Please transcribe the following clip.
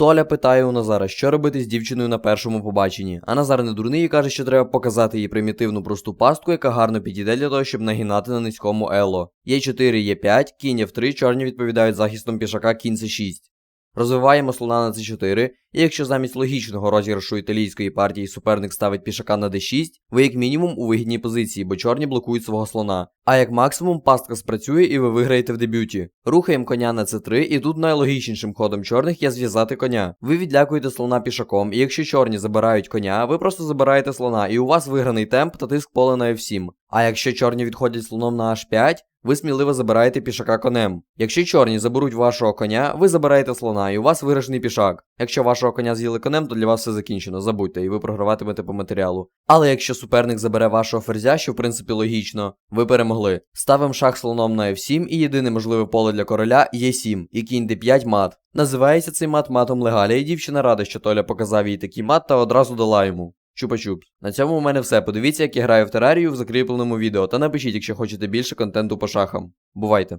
Толя питає у Назара, що робити з дівчиною на першому побаченні. А Назар не дурний і каже, що треба показати їй примітивну просту пастку, яка гарно підійде для того, щоб нагинати на низькому ело. Є 4, є 5, кінь F3, чорні відповідають захистом пішака кінь C6. Розвиваємо слона на c4, і якщо замість логічного розіграшу італійської партії суперник ставить пішака на d6, ви як мінімум у вигідній позиції, бо чорні блокують свого слона. А як максимум пастка спрацює і ви виграєте в дебюті. Рухаємо коня на c3, і тут найлогічнішим ходом чорних є зв'язати коня. Ви відлякуєте слона пішаком, і якщо чорні забирають коня, ви просто забираєте слона, і у вас виграний темп та тиск поля на f7. А якщо чорні відходять слоном на h5, ви сміливо забираєте пішака конем. Якщо чорні заберуть вашого коня, ви забираєте слона, і у вас виграшений пішак. Якщо вашого коня з'їли конем, то для вас все закінчено, забудьте, і ви програватимете по матеріалу. Але якщо суперник забере вашого ферзя, що в принципі логічно, ви перемогли. Ставимо шах слоном на f7, і єдине можливе поле для короля є 7, і кінь d5 мат. Називається цей мат матом легаля, і дівчина рада, що Толя показав їй такий мат та одразу дала йому. Чупа-чупс. На цьому у мене все. Подивіться, як я граю в терарію в закріпленому відео, та напишіть, якщо хочете більше контенту по шахам. Бувайте!